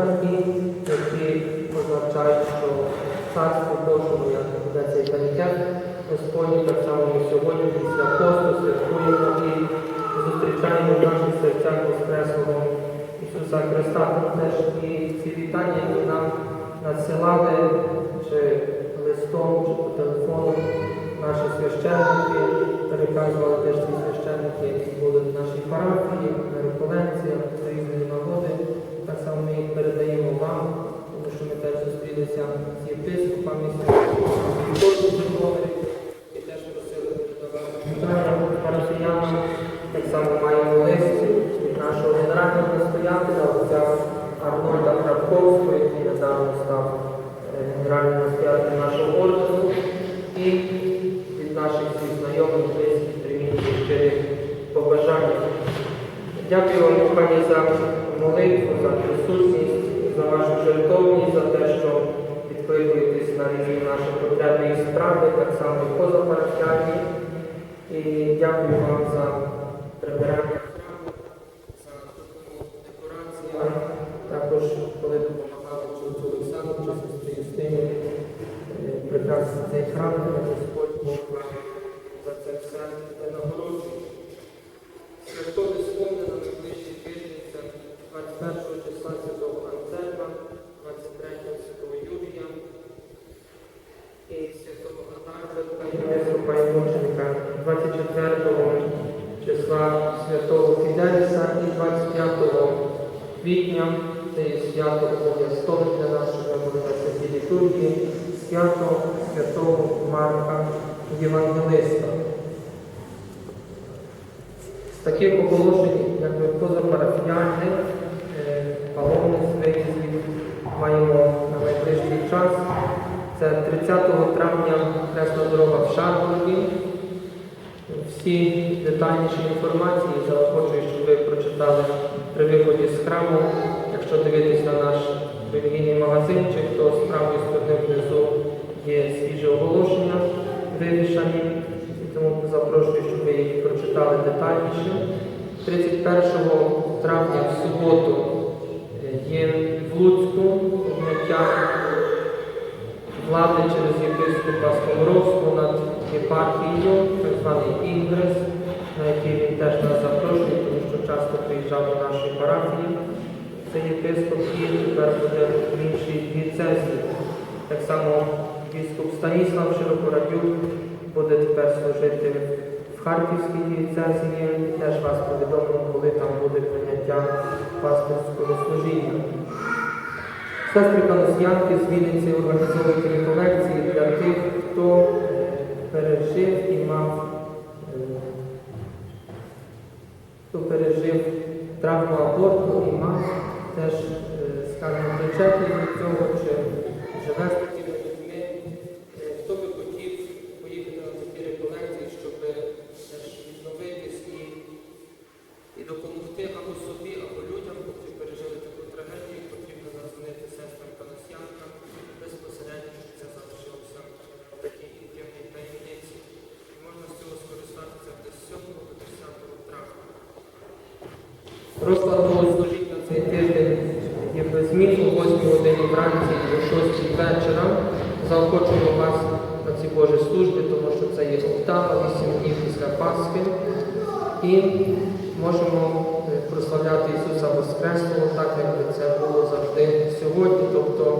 які означають, що царство Божому, як ведеться і комітет, Господній так само ми сьогодні після посту святкуємо і зустрічаємо в наших серцях Воскреслого Ісуса Христа. Теж і ці вітання, які нам надсилали чи листом, чи по телефону наші священники, переказували теж ті священники, які були в нашій парафії, на реколенціях. Так ми передаємо вам, тому що ми теж зустрілися з єпископами, з Житомирі, і теж просили парафіянам. Так само маємо лист від нашого генерального настоятеля, отця Арнольда Крабковського, який недавно став е, генеральним настоятелем нашого ордену, і від наших всіх знайомих, близьких, примітних щирих побажань. Дякую вам, пані, за молитву, за присутність, за вашу жертовність, за те, що відкликуєтесь на різні наші справи, так само і позапарафіальні. І дякую вам за прибирання. Храму, за допомогу декорація, Також, коли допомагали Олександру Юстині, е, прикрасити цей храм, Господь Бог вам за це все нагороджує. Святкове сповнено найближчий тиждень це 21 числа Святого Антельма, 23 Святого Юрія і Святого Атаржика і Єпископа і мученика, 24 числа Святого Фіделіса і 25 квітня, це є свято обов'язкове для нашої святі літургії, свято Святого Марка Євангелиста. З таких оголошень, якби позапарафіальних, е, паломництв виїздів маємо на найближчий час. Це 30 травня Хресна дорога в Шаргороді. Всі детальніші інформації заохочую, щоб ви прочитали при виході з храму. Якщо дивитись на наш релігійний магазинчик, то з правої сторони внизу є свіже оголошення вивішані. Тому запрошую, щоб ви їх прочитали детальніше. 31 травня в суботу е, є в Луцьку влади через єпископа Скоморовського над єпархією, так званий інгрес, на який він теж нас запрошує, тому що часто приїжджав до нашої парафії. Це єпископ і тепер буде в іншій дієцезії. Так само біскуп Станіслав Широкорадюк буде тепер служити в Харківській дієцезії. Теж вас повідомимо, коли там буде прийняття пасторського служіння. Сестри Паносянки з Вінниці організовують реколекції для тих, хто пережив і мав, е, хто пережив травму аборту і мав теж, е, скажімо, причетність до цього, чи живе з такими людьми. Е, Хто би хотів поїхати на такі реколекції, щоб теж відновитись і і допомогти або собі, або людям, які пережили таку трагедію, потрібно задзвонити сестрам Панасянкам безпосередньо, щоб це залишилося в такій інтимній таємниці. І можна з цього скористатися десь 7 до 10 травня. Розклад богослужінь на цей тиждень є без змін о 8 годині вранці до 6 вечора. Заохочуємо вас на ці Божі служби, тому що це є октава, 8 днів після Пасхи. І можемо е, прославляти Ісуса Воскреслого, так як це було завжди сьогодні. Тобто,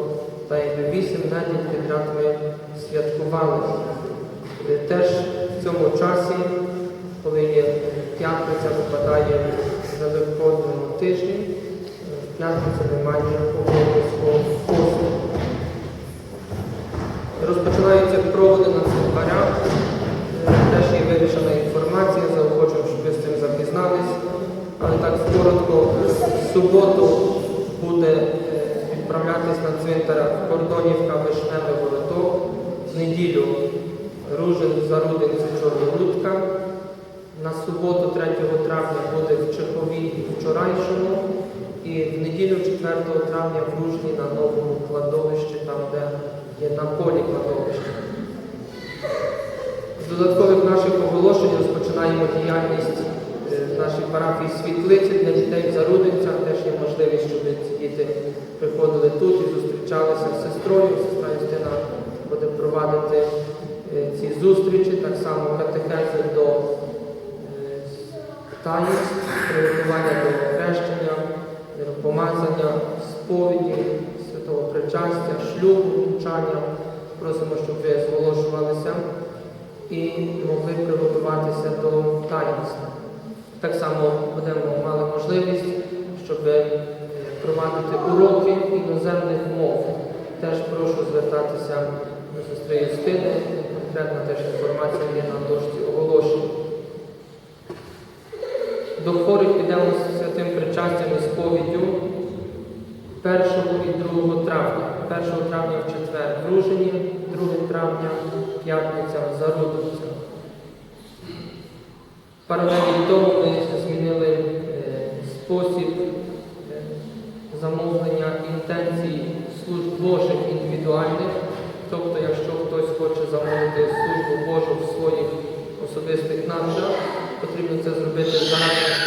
та якби вісім неділь підряд ми святкували. Е, Теж в цьому часі, коли є п'ятниця, випадає в Великодному тижні, е, в п'ятницю немає обов'язкового посту. Розпочинаються проводи на церкварях. Е, Теж є вирішена інформація, заохочую, щоб ви з цим запізнались. Але так коротко, в суботу буде е, відправлятись на цвинтар Кордонівка Вишневе Городок. В неділю Ружин Зарудинці Чорнолудка. На суботу, 3 травня, буде в Чехові вчорайшому. І в неділю 4 травня в Ружні на новому кладовищі, там, де є на полі кладовище. З додаткових наших оголошень розпочинаємо діяльність в нашій парафії світлиці для дітей в Зарудинцях. Теж є можливість, щоб ці діти приходили тут і зустрічалися з сестрою. Сестра Юстина буде провадити е, ці зустрічі, так само катехези до е, таїнств, приготування до хрещення, помазання, сповіді, святого причастя, шлюбу, вінчання. Просимо, щоб ви зголошувалися і могли приготуватися до таїнства. Так само будемо мали можливість, щоб е, провадити уроки іноземних мов. Теж прошу звертатися до сестри Юстини. Конкретна теж інформація є на дошці оголошень. До хворих підемо з святим причастям і сповіддю 1 і 2 травня. 1 травня в четвер в Ружині, 2 травня п'ятниця в. Паралельно тому ми замовлення інтенцій служб Божих індивідуальних. Тобто, якщо хтось хоче замовити службу Божу в своїх особистих надрах, потрібно це зробити щоб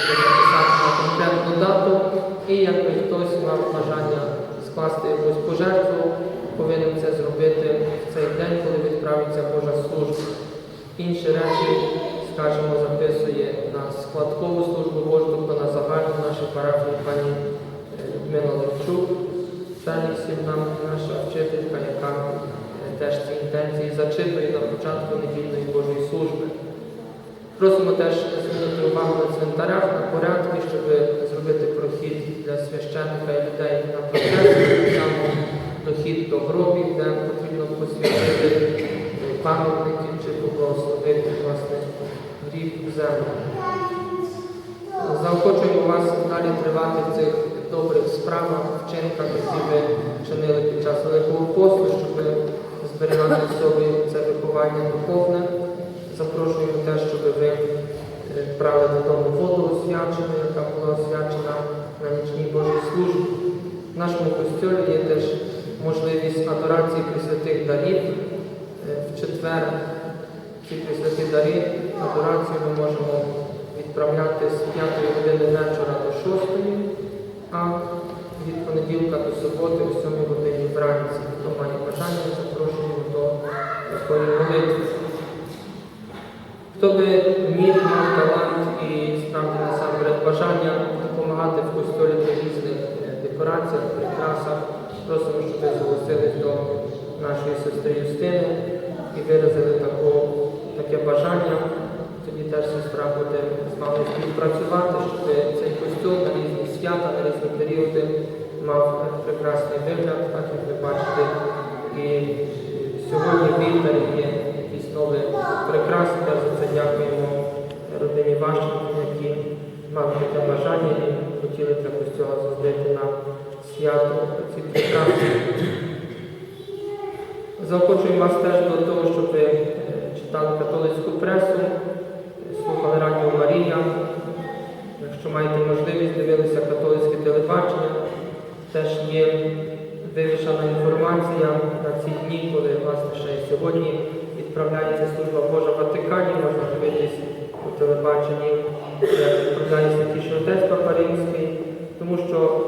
записати на конкретну дату. І якби хтось мав бажання скласти якусь пожертву, повинен це зробити в цей день, коли відправиться Божа служба. Інші речі, скажімо, записує на складкову службу Божу, тобто на загальну в нашій парафії пані е, Левчук, Феліксів нам наша вчителька, яка е, теж ці інтенції зачитує на початку недільної Божої служби. Просимо теж звернути увагу на цвинтарях, на порядки, щоб зробити прохід для священника і людей на процес, так дохід до гробів, де потрібно посвятити пам'ятники чи поблагословити власне гріб землю. Заохочуємо вас далі тривати в цих добрих справах, вчинках, які ви чинили під час Великого посту, щоб зберігати в собі це виховання духовне. Запрошуємо те, щоб ви е, брали додому воду освячену, яка була освячена на нічній Божій службі. В нашому костьолі є теж можливість адорації присвятих дарів. Е, В четвер ці присвяті дари, адорацію ми можемо відправляти з 5 години вечора до 6, а від понеділка до суботи о 7 годині вранці. Хто має бажання, запрошуємо до такої молитви. Хто би міг мав талант і справді насамперед бажання допомагати в костолі різних декораціях, прикрасах, просимо, щоб ви зголосились до нашої сестри Юстини і виразили таку, таке бажання. Тоді теж сестра буде з вами співпрацювати, щоб цей костюм на різні свята, на різні періоди мав прекрасний вигляд, так як ви бачите. І сьогодні в Вільтері є якісь нові прикраси, за це дякуємо родині Ващенків, які мали таке бажання і хотіли для костюма зробити на свято ці прикраси. Заохочуємо вас теж до того, щоб ви е, читали католицьку пресу, слухали Радіо Марія. Якщо маєте дивилися католицьке телебачення, теж є вивішана інформація на ці дні, коли власне ще сьогодні відправляється служба Божа в Ватикані, можна дивитись у телебаченні, як відправляє святіший отець Папа тому що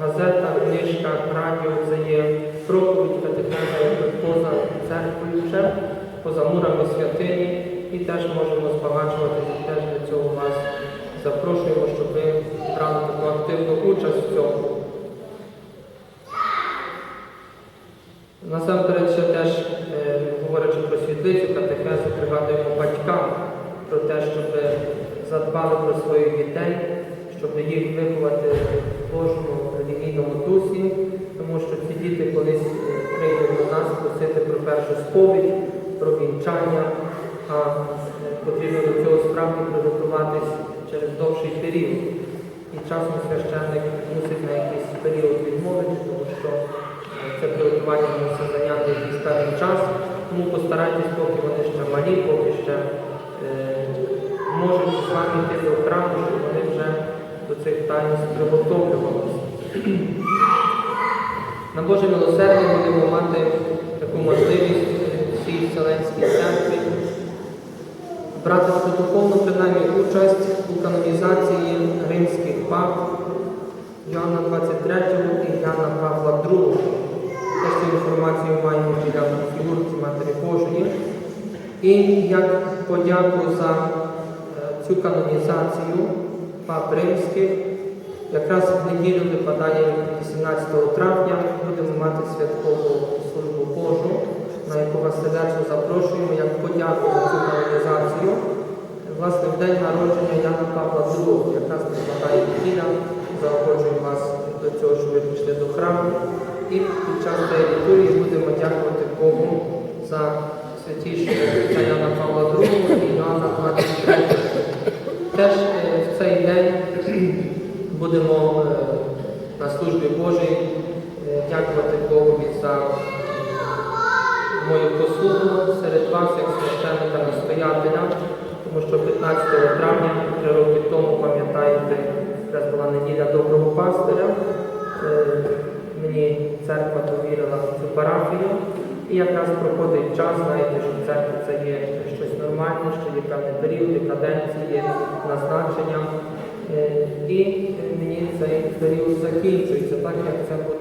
газета, книжка, радіо це є проповідь катехеза поза церквою вже, поза мурами святині, і теж можемо збагачуватися, теж для цього вас запрошуємо, щоб ви брали таку активну участь в цьому. Насамперед ще теж, е, говорячи про світлицю, катехезу, пригадуємо батькам про те, щоб задбали про своїх дітей, щоб їх виховати в Божому релігійному дусі, тому що ці діти колись е, прийдуть до нас просити про першу сповідь, про вінчання, а е, потрібно до цього справді приготуватись через довший період. І часом священник мусить на якийсь період відмовити, тому що е, це приготування мусить зайняти якийсь певний час. Тому постарайтесь, поки вони ще малі, поки ще е, можуть з вами йти до храму, щоб вони вже до цих таїнств приготовлювалися. На Боже милосердя будемо мати таку можливість в цій Вселенській церкві братимете духовну принаймні участь у канонізації римських Йоанна 23 і Яна Павла II. Цю інформацію маємо біля фігурки Матері Божої. І як подяку за е, цю канонізацію пап римських, якраз в неділю випадає 18 травня, будемо мати святкову службу Божу, на яку вас сердечно запрошуємо як подяку за цю канонізацію. Власне, в день народження Яна Павла II, якраз випадає неділя, заохочую вас до цього, щоб ви прийшли до храму. І під час цієї літургії будемо дякувати Богу за святіше отця Яна Павла II і Іоанна 23. Теж е, в цей день будемо е, на службі Божій е, дякувати Богу за мою послугу серед вас, як священника настоятеля, тому що 15 травня, три роки тому, пам'ятаєте, якраз була неділя доброго пастиря. Е, Мені церква довірила цю парафію. І якраз проходить час, знаєте, що церква це є щось нормальне, що є певний період, є каденції, є назначення. Е, І мені цей період закінчується, так як це буде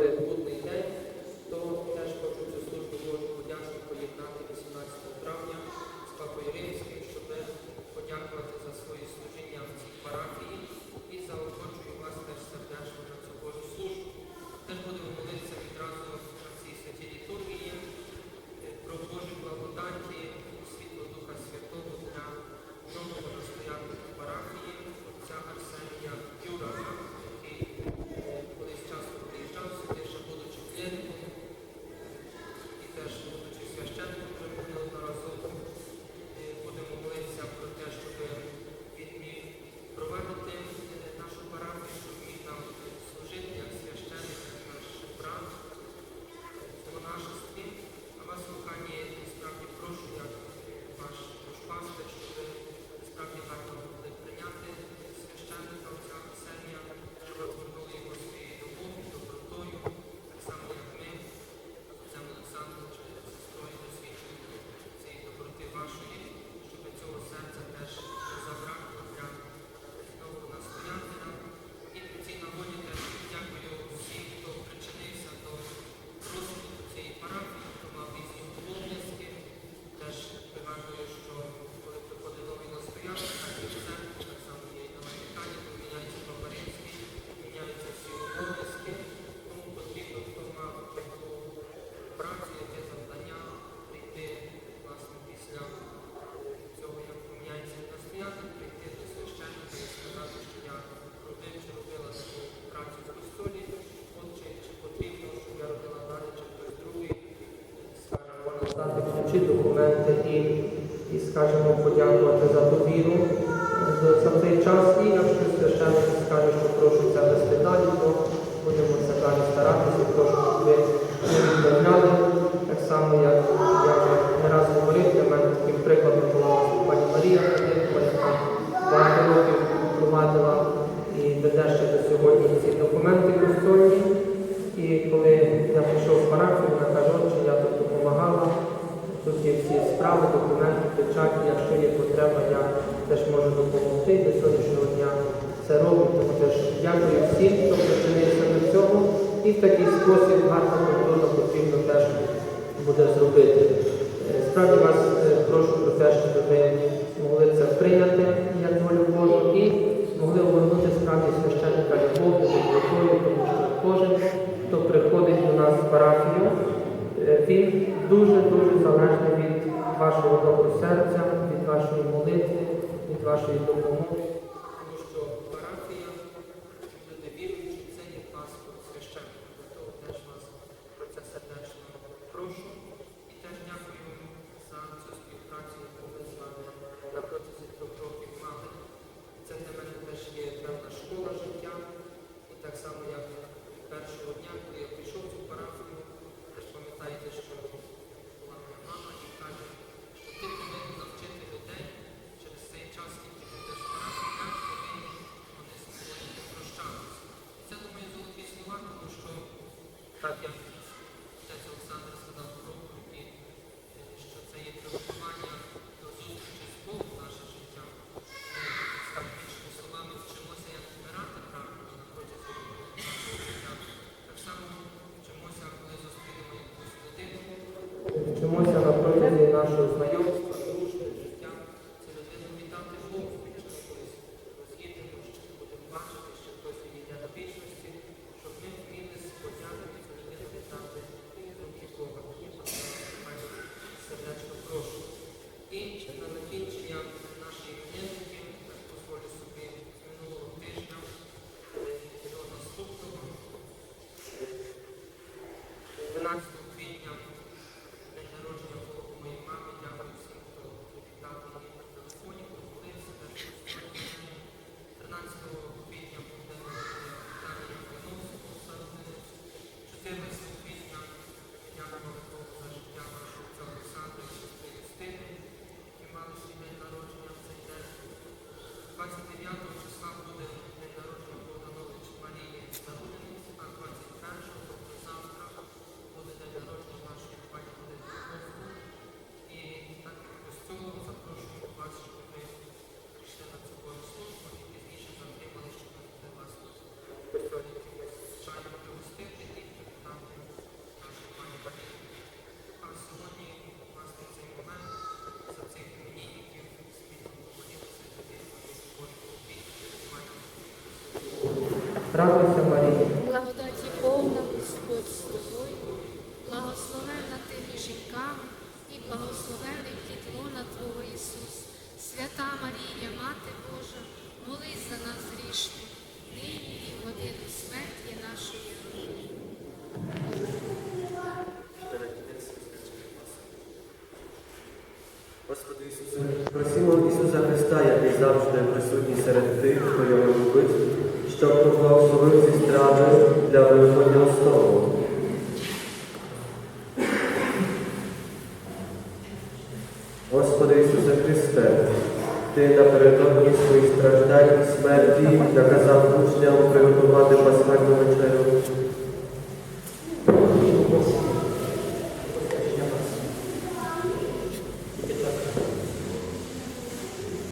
надати ключі, документи і, і скажемо подякувати за довіру за, за цей час. І якщо священник скаже, що прошу це далі, то будемо це далі старатися, прошу, щоб ви не відмовляли. Так само, як я вже не раз говорив, для мене таким прикладом була пані Марія Федорова, яка багато років провадила і веде ще до сьогодні ці документи костольні. І коли я прийшов в парафію, вона каже, отче, я тут допомагала, тут є всі справи, документи, печаті, якщо є потреба, я теж можу допомогти. До сьогоднішнього дня це роблю, тому теж дякую всім, хто причинився до цього. І в такий спосіб гарно культурно потрібно теж буде зробити. Е, Справді вас е, прошу про те, щоб ви могли це прийняти як волю Божу і могли обернути справді священника любов'ю, добротою, тому що кожен, хто приходить до нас в парафію, е, він дуже-дуже залежний від вашого доброго серця, від вашої молитви, від вашої допомоги. Тому що парафія, люди віруючі, це є паспорт священника. Для того теж вас про це сердечно прошу. І теж дякую за цю співпрацю, яку ми з вами на протязі трьох років мали. Це для мене теж є певна школа життя. І так само, як першого дня, коли я прийшов в цю парафію, теж пам'ятаєте, що була моя мама і каже, що ти повинен навчити людей через цей час, який ти будеш в парафії, як повинні вони з тобою прощатися. І це, думаю, золоті слова, тому що так як отець Олександр сказав в проповіді, е, що це є приготування до зустрічі з Богом в наше життя. нашого знайомства, дружби, життя. Це людину віддати Богу, якщо ми колись роз'їдемо, що будемо бачити, що хтось відійде до вічності, щоб ми вміли сподякувати цю людину віддати руки Бога. І про це маю сердечно прошу. І на закінчення нашої іменинники, так дозволю собі з минулого тижня е, до наступного. 12 квітня день народження було у моїй мами. Дякую всім, хто привітав її на телефоні, помолився, теж 13 квітня був день народження Віталія Івановського, Олександра 14 квітня дякую Богу за життя нашого отця Олександра і сестри Юстини, які мали свій день народження в цей день. 29 числа буде день народження Богданович Марії Загудениці, а 21, тобто завтра, буде день народження нашої пані Галини Поповської. І так як костюм запрошую вас, щоб ви прийшли на цю службу і пізніше затримали, щоб ми могли вас костюмі якимось чаєм пригостити і привітати нашу пані Галину. А сьогодні, власне, цей момент за цих іменинників спільно помолитися тобі, Божого обіцянки, тримайте. Радуйся, Марія. Благодаті повна Господь з тобою, благословенна ти між жінками і благословений плід лона Твого Ісус. Свята Марія, Мати Божа, молись за нас грішних, нині і в годину смерті нашої. Господи Ісусе, просимо Ісуса Христа, який завжди присутній серед тих, хто його любить, щоб поблагословив зі страви для Великоднього столу. Господи Ісусе Христе, Ти напередодні своїх страждань і смерті наказав учням